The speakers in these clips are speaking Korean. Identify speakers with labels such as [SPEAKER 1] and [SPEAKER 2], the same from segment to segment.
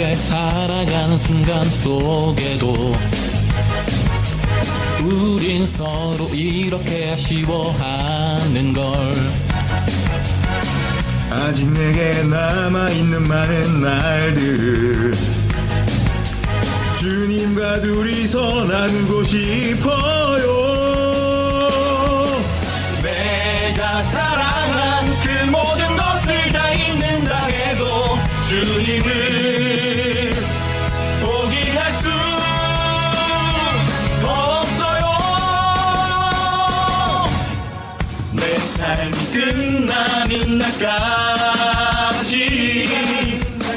[SPEAKER 1] 함께 살아가는 순간 속에도 우린 서로 이렇게 아쉬워하는 걸.
[SPEAKER 2] 아직 내게 남아있는 많은 날들을 주님과 둘이서 나누고 싶어
[SPEAKER 1] 삶이 끝나는 날까지.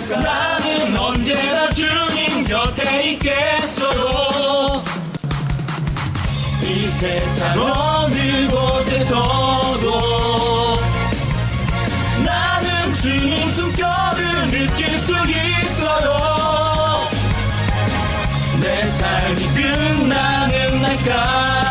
[SPEAKER 1] 나는 언제나 주님 곁에 있겠어요 이 세상 어느 곳에서도 나는 주님 숨결을 느낄 수 있어요. 내 삶이 끝나는 날까지